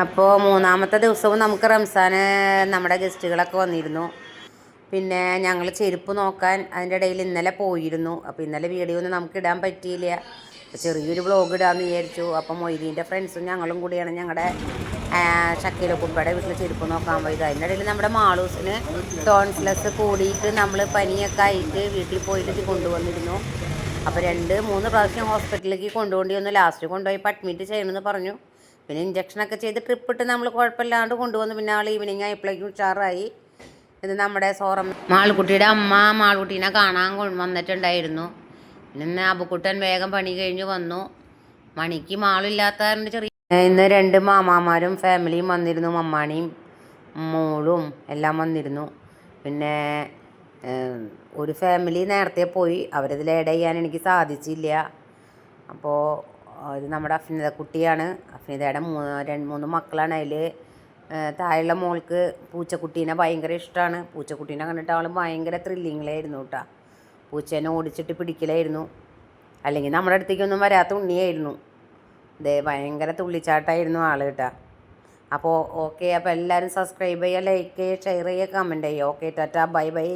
അപ്പോൾ മൂന്നാമത്തെ ദിവസവും നമുക്ക് റംസാന് നമ്മുടെ ഗസ്റ്റുകളൊക്കെ വന്നിരുന്നു. പിന്നെ ഞങ്ങൾ ചെരുപ്പ് നോക്കാൻ അതിന്റെ ഇടയിൽ ഇന്നലെ പോയിരുന്നു. അപ്പോൾ ഇന്നലെ വീഡിയോ ഒന്നും നമുക്ക് ഇടാൻ പറ്റിയില്ല. ചെറിയൊരു വ്ളോഗ് ഇടാമെന്ന് വിചാരിച്ചു. അപ്പം മൊയ്തീന്റെ ഫ്രണ്ട്സും ഞങ്ങളും കൂടിയാണ് ഞങ്ങളുടെ ഷക്കീല കുപ്പയുടെ വീട്ടിൽ ചെരുപ്പ് നോക്കാൻ പോയത്. അതിന്റെ ഇടയിൽ നമ്മുടെ മാളൂസിന് ടോൺസ്ലെസ് കൂടിയിട്ട് നമ്മൾ പനിയൊക്കെ ആയിട്ട് വീട്ടിൽ പോയിട്ട് കൊണ്ടുവന്നിരുന്നു. അപ്പോൾ രണ്ട് മൂന്ന് പ്രാവശ്യം ഹോസ്പിറ്റലിലേക്ക് കൊണ്ടുപോണ്ടി വന്നു. ലാസ്റ്റ് കൊണ്ടുപോയി അഡ്മിറ്റ് ചെയ്യണമെന്ന് പറഞ്ഞു. പിന്നെ ഇഞ്ചക്ഷനൊക്കെ ചെയ്ത് ട്രിപ്പ് ഇട്ട് നമ്മൾ കുഴപ്പമില്ലാണ്ട് കൊണ്ടുവന്നു. പിന്നെ ആൾ ഈവനിങ് ആയപ്പോഴേക്കും ഉഷാറായി. ഇത് നമ്മുടെ സോറം മാളുകുട്ടിയുടെ അമ്മ മാളുകുട്ടീനെ കാണാൻ വന്നിട്ടുണ്ടായിരുന്നു. പിന്നെ അബുക്കുട്ടൻ വേഗം പണി കഴിഞ്ഞ് വന്നു. മണിക്ക് മാളില്ലാത്ത ചെറിയ ഇന്ന് രണ്ട് മാമാമാരും ഫാമിലിയും വന്നിരുന്നു. മമ്മാണിയും മോളും എല്ലാം വന്നിരുന്നു. പിന്നെ ഒരു ഫാമിലി നേരത്തെ പോയി. അവരതിൽ ഏഡ് ചെയ്യാൻ എനിക്ക് സാധിച്ചില്ല. അപ്പോൾ ഇത് നമ്മുടെ അഫ്നിത കുട്ടിയാണ്. അഫ്നിതയുടെ മൂന്ന് രണ്ട് മൂന്ന് മക്കളാണ് അതിൽ താഴെയുള്ള മോൾക്ക് പൂച്ചക്കുട്ടീനെ ഭയങ്കര ഇഷ്ടമാണ് പൂച്ചക്കുട്ടീനെ കണ്ടിട്ട് അവൾ ഭയങ്കര ത്രില്ലിങ്ങിലായിരുന്നു കേട്ടോ. പൂച്ചേനെ ഓടിച്ചിട്ട് പിടിക്കലായിരുന്നു. അല്ലെങ്കിൽ നമ്മുടെ അടുത്തേക്കൊന്നും വരാത്ത ഉണ്ണിയായിരുന്നു. ഇതേ ഭയങ്കര തുള്ളിച്ചാട്ടായിരുന്നു ആൾ കേട്ടോ. അപ്പോൾ ഓക്കെ അപ്പോൾ എല്ലാവരും സബ്സ്ക്രൈബ് ചെയ്യുക ലൈക്ക് ചെയ്യുക ഷെയർ ചെയ്യുക കമന്റ് ചെയ്യുക. Okay tata bye bye.